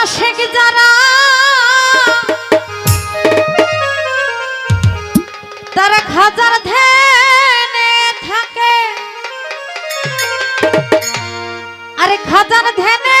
আশেক যারা তারা খাজার ধ্যানে থাকে। আরে খাজার ধ্যানে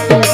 up.